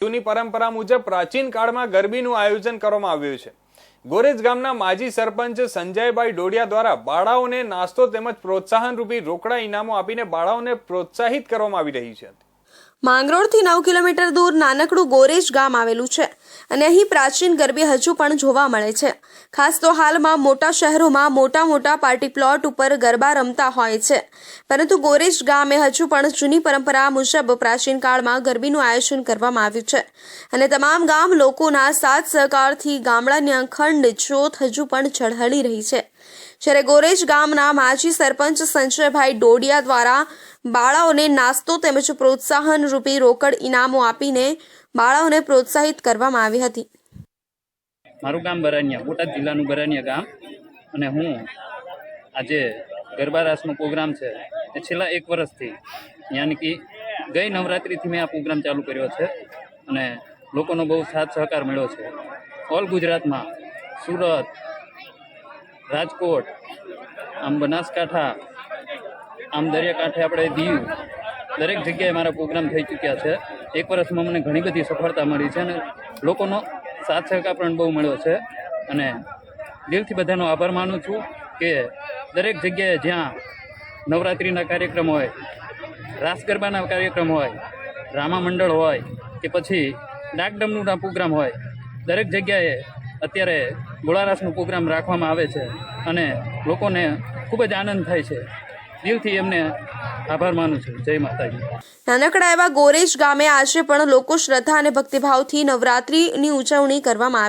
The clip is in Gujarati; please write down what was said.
જૂની પરંપરા મુજબ પ્રાચીન કાળમાં ગરબીનું આયોજન કરવામાં આવ્યું છે. ગોરેજ ગામના માજી સરપંચ સંજયભાઈ ડોડિયા દ્વારા બાળાઓને નાસ્તો તેમજ પ્રોત્સાહન રૂપી રોકડા ઇનામો આપીને બાળાઓને પ્રોત્સાહિત કરવામાં આવી રહી છે. માંગરોળથી નવ કિલોમીટર દૂર નાનકડું ગોરેજ ગામ આવેલું છે અને અહીં પ્રાચીન ગરબી હજુ પણ જોવા મળે છે. ખાસ તો હાલમાં મોટા શહેરોમાં મોટા મોટા પાર્ટી પ્લોટ ઉપર ગરબા રમતા હોય છે. પરંતુ ગોરેજ ગામે હજુ પણ જૂની પરંપરા મુજબ પ્રાચીન કાળમાં ગરબીનું આયોજન કરવામાં આવ્યું છે. અને તમામ ગામ લોકોના સાથ સહકારથી ગામડાની અખંડ જ્યોત હજુ પણ ઝળહળી રહી છે. જ્યારે ગોરેજ ગામના માજી સરપંચ સંજયભાઈ ડોડિયા દ્વારા બાળાઓને નાસ્તો તેમજ પ્રોત્સાહન રૂપી રોકડ ઇનામો આપીને બાળાઓને પ્રોત્સાહિત કરવામાં આવી હતી. મારું ગામ બરાનિયા બોટાદ જિલ્લાનું બરાનિયા ગામ. અને હું આજે ગરબા રાસનો પ્રોગ્રામ છે એ છેલ્લા એક વર્ષથી, યાની કે ગઈ નવરાત્રિથી મેં આ પ્રોગ્રામ ચાલુ કર્યો છે અને લોકોનો બહુ સાથ સહકાર મળ્યો છે. ઓલ ગુજરાતમાં સુરત રાજકોટ, આમ બનાસકાંઠા, આમ દરિયાકાંઠે આપણે દીવ, દરેક જગ્યાએ મારા પ્રોગ્રામ થઈ ચૂક્યા છે. એક વર્ષમાં મને ઘણી બધી સફળતા મળી છે અને લોકોનો સાથ સહકાર પણ બહુ મળ્યો છે. અને દિલથી બધાનો આભાર માનું છું કે દરેક જગ્યાએ જ્યાં નવરાત્રિના કાર્યક્રમ હોય, રાસ ગરબાના કાર્યક્રમ હોય રામા મંડળ હોય કે પછી ડાકડમનું પ્રોગ્રામ હોય, દરેક જગ્યાએ અત્યારે ગોળારાસનો પ્રોગ્રામ રાખવામાં આવે છે અને લોકોને ખૂબ જ આનંદ થાય છે. દિલથી એમને આભાર માનું છું. જય માતાજી. નાનકડા એવા ગોરેજ ગામે આજે પણ લોકો શ્રદ્ધા અને ભક્તિભાવથી નવરાત્રિની ઉજવણી કરવામાં આવે